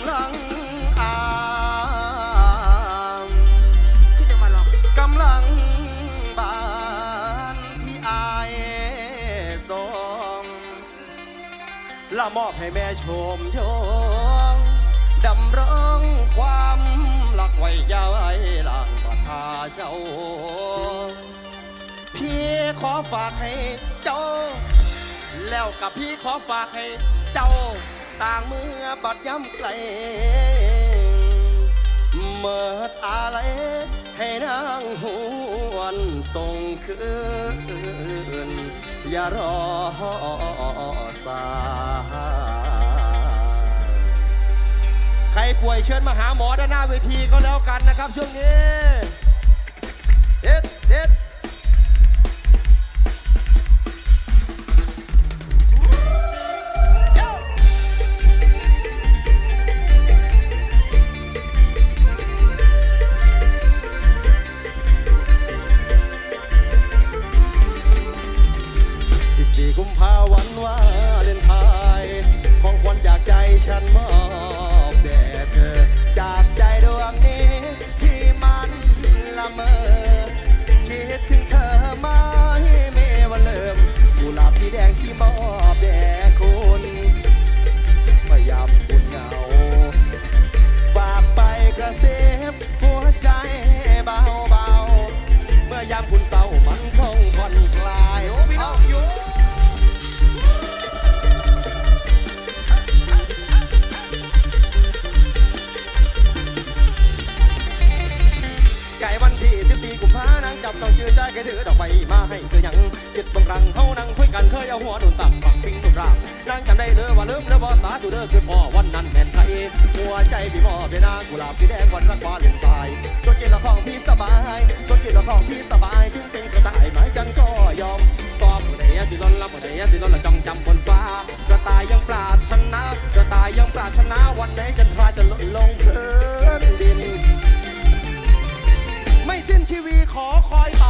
ำลังอามที่จะมาหลอกกำลังบานที่อายทรงละมอบให้แม่ชมโยงดำรงความหลักไว้ยาวไว้หลังบัดพาเจ้า พี่ขอฝากให้เจ้า แล้วกับพี่ขอฝากให้เจ้า ต่างเมื่อบัดย้ำไกลเมิดอะไรให้นางหวนส่งคืน อย่ารอสาย ใครป่วยเชิญมาหาหมอด้านหน้าเวทีก็แล้วกันนะครับช่วงนี้ ถือดอกใบมาให้เสือยังจิตบังรังเฮานั่งคุยกันเคยเอาหัวโดนตับปักปิ้งนุ่นร่างนางจำได้เลยว่าลืมแล้วบ่สาธุเด้อคือพ่อวันนั้นแม่นไทยหัวใจพี่มอบด้วยนางกุหลาบสีแดงวันรักฟ้าเลียนตายตัวกินละของพี่สบายตัวกินละของพี่สบายถึงเป็นกระต่ายไม้จันก็ยอมสอบผู้ใดสิล้นละผู้ใดสิล้นละจองจำบนฟ้ากระต่ายยังปราดชนะกระต่ายยังปราดชนะวันไหนจะพาจะล่นลงเพื้นดิน ไม่สิ้นชีวีขอคอย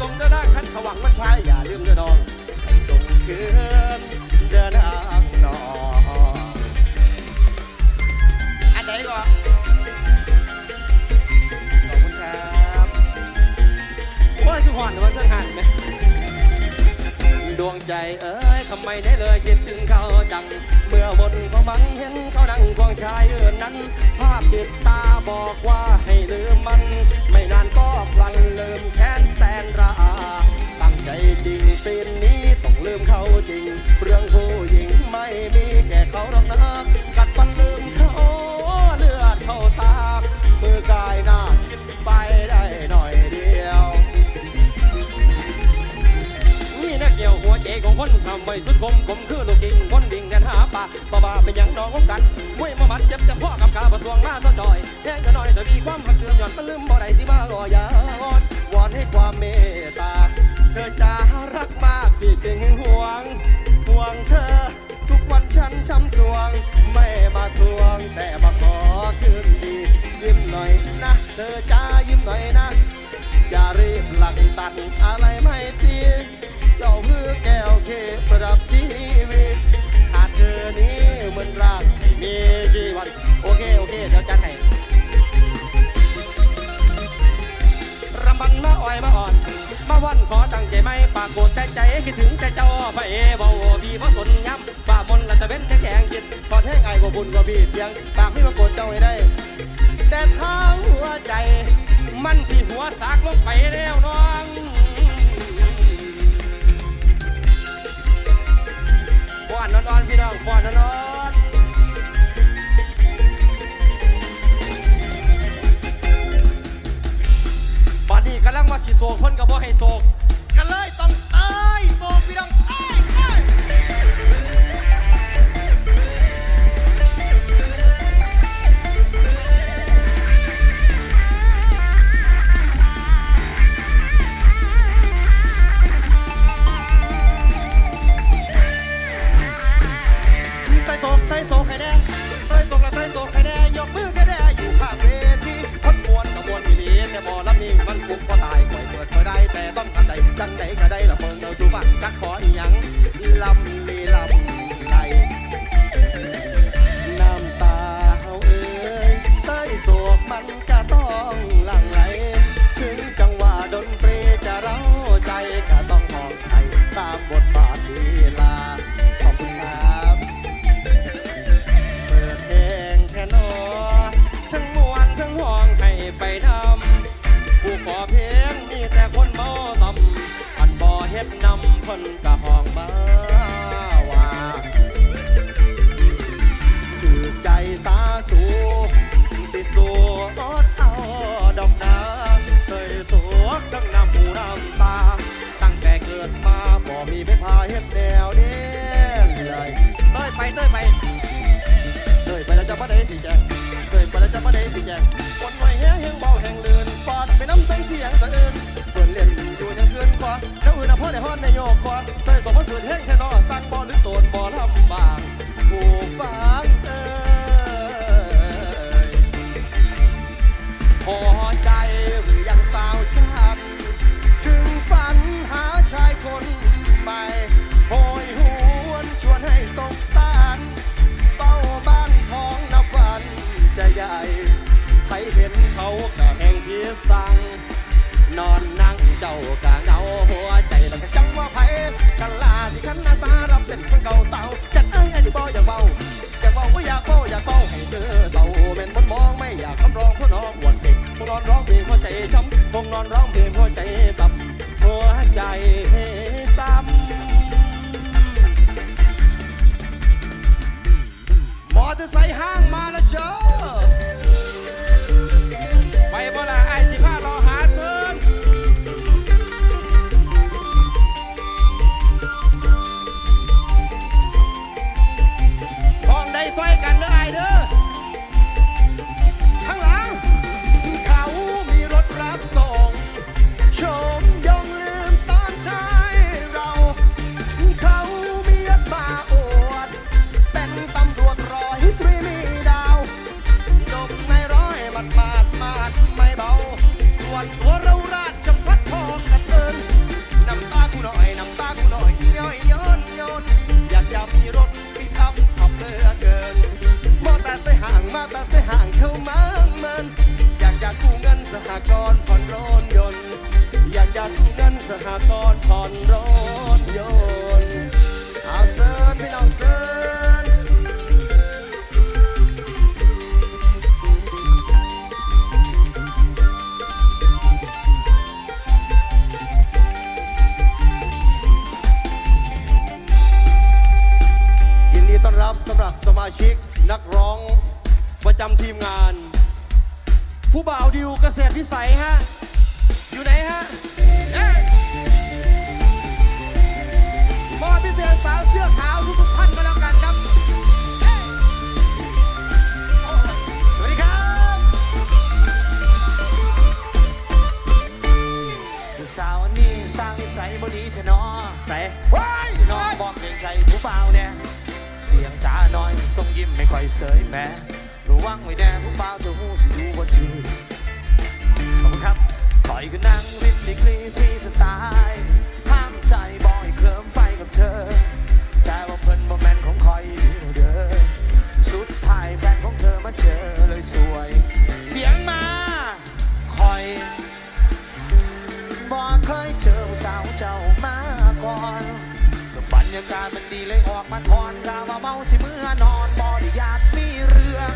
ส่งเดินทางขันขวังมันชายอย่าลืมเดินดองให้ส่งคืนเดินทางนออันไหนก่อนขอบคุณครับโอ้ยคือหอนว่าเสื้อหันไหมดวงใจเอ้ยทำไมได้เลยคิดถึงเขาจังเมื่อบน องบังเห็นเขานั่งควงชายอื่นนั้น ภาพติดตาบอกว่าให้ลืมมัน ไม่นานก็พลันลืมแค้นแสนราตั้งใจจริงสิ้นนี้ต้องลืมเขาจริง เรื่องผู้หญิงไม่มีแค่เขาหรอกนะกัดฟันลืมเขาเลือดเข้าตามือกายหน้าคิดไปได้หน่อยเดียว นี่นะเกี่ยวหัวใจของคนทำไว้สุดคมคมคือลูกกิ่งคน หาป่าบ้าบ้าเป็นยังดองกันมวยมาบัดเจ็บจะพ่อกับกาประสวงมาสะจอยแห้งจะน้อยแต่มีความหักเกือมหย่อนมันลืมบ่ได้สิมาก็อย่าวอนวอนให้ความเมตตา เธอจะรักมากพี่จึงห่วง ห่วงเธอ ทุกวันฉันช้ำสวง ไม่มาทวงแต่มาขอคืนดี ยิ้มหน่อยนะ เธอจ้ายิ้มหน่อยนะ อย่ารีบหลังตัดอะไรไม่ดีเจ้าเพื่อแก้วเคประดับชีวิต อ่อยมาอ่อนมาวันขอตั้งใจไม่ปากโกรธแต่ใจคิดถึงแต่เจ้าพระเอเบาพี่พระสนย้ำป่ามนละตะเว้นแค่แกงจิตพอแท้งไอ้กว่าบุญกว่าพี่เทียงปากพี่มาโกรธเจ้าให้ได้ แต่ทางหัวใจ มันสิหัวสากลงไปแล้วน้องฟ้อนนอนๆพี่น้องฟ้อนนอน ว่าสิโศกเพิ่นก็บ่ให้โศกก็เลยต้องเอ้ยโศกพี่น้องเอ้ยเอ้ยไต้โศกไต้โศกไข่แด นำเพิ่นกะห้องมาว่าถือใจสาสูสิสูอดเอาดอกนาเคยสวกจังน้ำหูน้ำตา ตั้งแต่เกิดมาบ่มีไม่พาเฮ็ดแนวเด้เลยเต้ยไปเต้ยไปเดินไปแล้วจะมาได้สีแจงเดินไปแล้วจะมาได้สีแจงคนไว้แห้งแหงเบาแห้งลื่นปอดไปน้ำตั้งเสียงสะอื่นเปิดเล่น อยู่ยังเกินกว่าแล้วอื่นนะพ่อได้ฮอดในโยกกว่าเตยสมมันเกิดแห้งแค่นอสั่งบ่หรือโตนบ่ลำบากผู้ฟังเอ้ยพอใจอยังสาวช้ำถึงฝันหาชายคนใหม่โหยหวนชวนให้สงสารเป้าบ้านท้องนับวันจะใหญ่ใครเห็นเขาก็แห่งที่สั่ง นอนนั่งเจ้ากะเงาหัวใจแล้วก็จังว่าไผกันลาที่ขันอาสารับเป็นคนเก่าสาวจัดเอ้ยไอ้ที่บ่อยากเบาอยากเบาก็อยากเบาอยากเบาให้เจอเศร้าเป็นมนมองไม่อยากคำร้องเพราะน้องหวนเด็กพวกนอนร้องเพลงหัวใจช้ำพวกนอนร้องเพลงหัวใจสับหัวใจ นดีต้อนรับสำหรับสมาชิกนักร้องประจำทีมงาน ผู้บ่าวดิวเกษตรวิสัยฮะ อยู่ไหนฮะเอ้ยมอบพิเศษสาวเสื้อขาวทุกๆท่านก็แล้วกันครับเอ้ยสวัสดีครับผู้สาวอันนี้สร้างนิสัยบ่ดีเถอะเนาะใส่ว้ายน้องบอกเกรงใจผู้เบาวเนี่ย เสียงจ้าน้อยทรงยิ้มไม่ค่อยเสยแม่ระวังไว้แน่ผู้เบาวจะหูสิดูบ่จืดขอบคุณครับถอยก็นั่งริมดีกรีฟรีสไตล์ห้ามใจบอยเคลิ้มไปกับเธอ แต่ว่าเพิ่นบ่แมนของคอยดีเด้อสุดท้ายแฟนของเธอมาเจอเลยสวย เสียงมาคอยบอเคยเจอ ยากาศมันดีเลยออกมาทอนกาว่าเมาสิเมื่อนอนบอได้อยากมีเรื่อง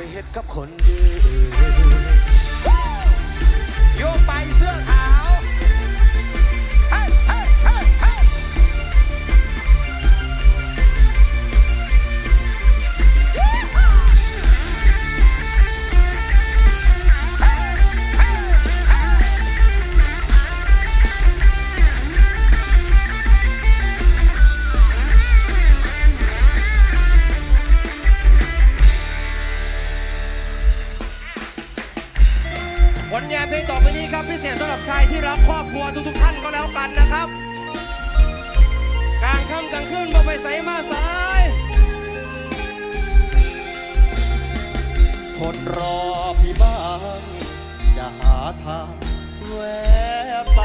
ไปเฮ็ดกับคนอื่นโยกไปเสื้อขาว ที่รักครอบครัวทุกๆท่านก็แล้วกันนะครับ กลางค่ำกลางคืนบ่ไปใส่มาสายคนรอพี่บ้างจะหาทางแวะไป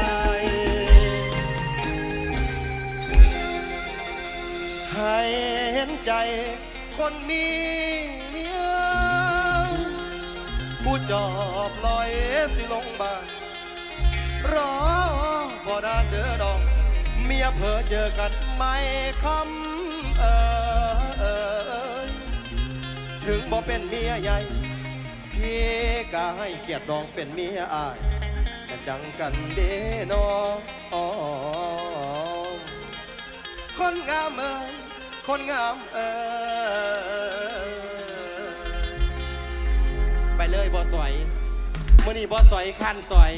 ให้เห็นใจคนมีเมียผู้จอบลอยสิลงบ้าน รอพอนานเด้อดอง เมียเพอเจอกันไม่คำเออเออถึงบ่เป็นเมียใหญ่ พี่ก็ให้เกียรติน้องเป็นเมียอายแต่ดังกันเด้นอคนงามเอ้ยคนงามเอ้ยไปเลยบอสวยมื่อนี้บอสวยคันสวย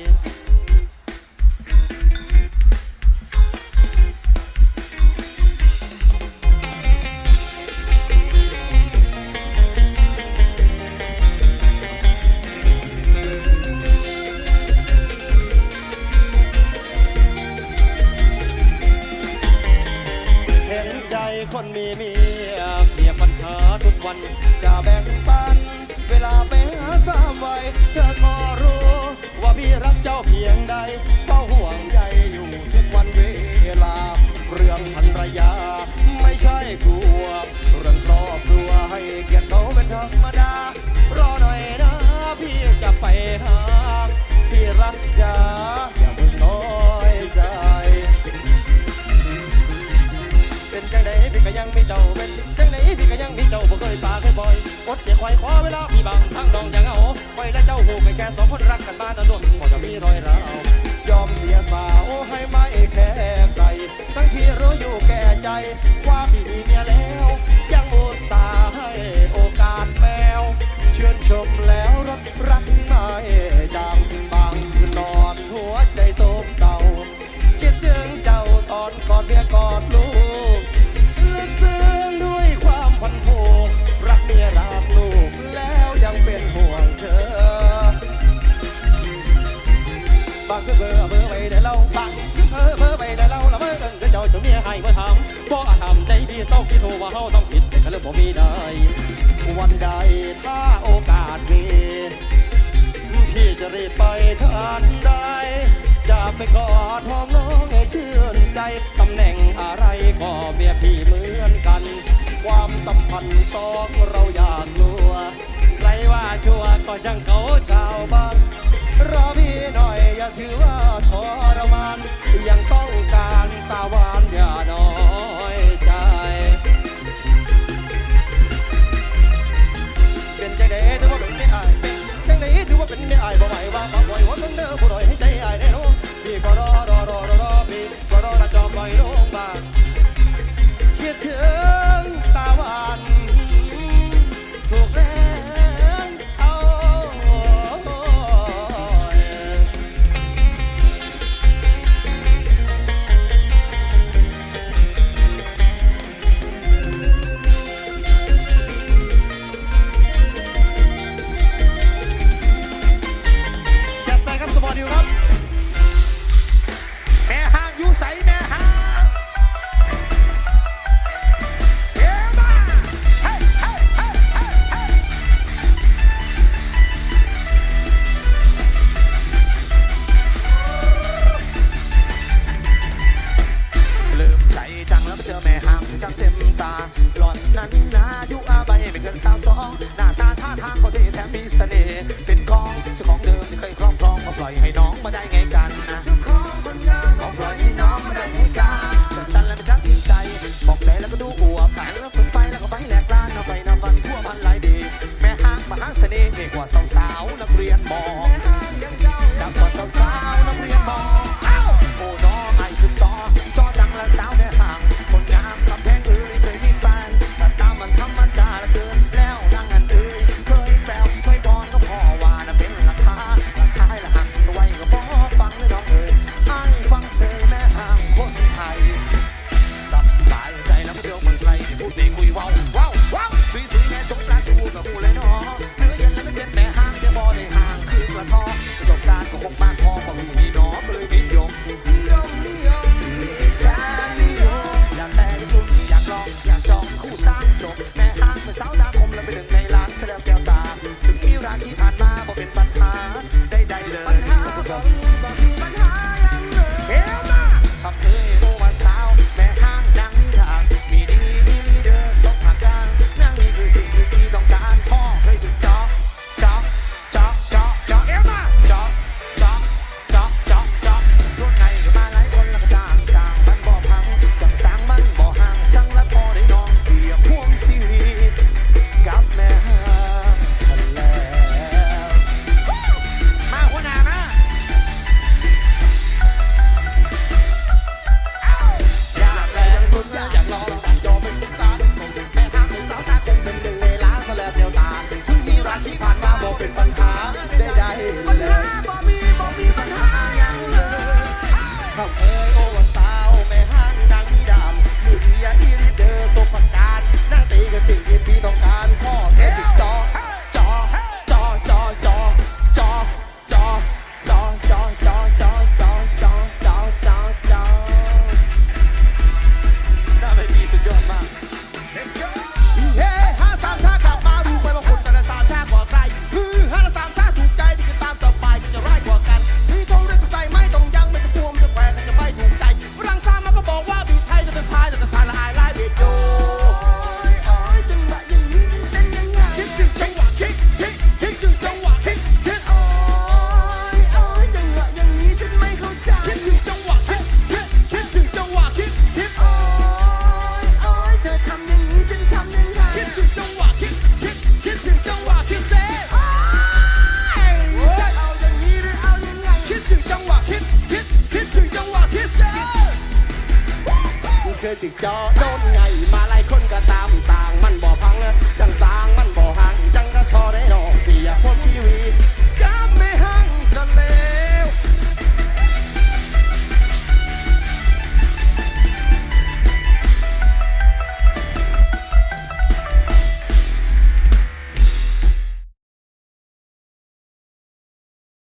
คนมีเมียเคลียรปัญหาทุกวัน จะแบ่งปัน เวลาไปหาสามวัยเธอก็รู้ ว่าพี่รักเจ้าเพียงใดเฝ้าห่วงใยอยู่ทุกวันเวลา เรื่องภรรยา ไม่ใช่กลัว เรื่องครอบครัวให้เกียรติเขาเป็นธรรมดารอหน่อยนะพี่จะไปหา ก็ยังมีเจ้าเป็นจังไหนพี่ก็ยังมีเจ้าบ่เคยปาเคยบ่อยอดเดี๋ยวคอยขอเวลาพี่บางทั้งน้องอย่างเอาไว้และเจ้าหูไปแค่สองคนรักกันบ้านอนนท์พอจะมีรอยร้าวยอมเสียสาวให้ไม่แค่ใจทั้งที่รู้อยู่แก่ใจ ว่าพี่มีเมียแล้ว ยังอุตส่าห์ให้โอกาสแมวเชื่นชมแล้วรักรักไม่จางบางคืนนอนหัวใจโศก ไปได้เล่าบากเพ้อเพ้อไปได้เล่าละเมอเอิ้นเดี๋ยจ้าจะมีให้มาถามบ่อาจถามใจพี่เศร้าคิดโทว่าเขาต้องผิดแกัเแล้วบ่มีได้ วันใดถ้าโอกาสมีพี่จะรีบไปทันได้จะไปกอดท้องน้องให้ชื่นใจตำแหน่งอะไรก็เมียพี่เหมือนกัน ความสัมพันธ์สองเราอย่างรัวใครว่าชัวก็ช่างเขาชาวบ้าน รอพี่หน่อยอย่าถือว่าทรมาน ยังต้องการตาหวานอย่าน้อยใจ เป็นใจังไถือว่าเป็นไม่อายเป็นใจังไถือว่าเป็นไม่อายบ่ไหวว่าบ่ไหวว่าต้องเด้อผู้ใดให้ใจอายแน่นอนพี่ก็รอรอ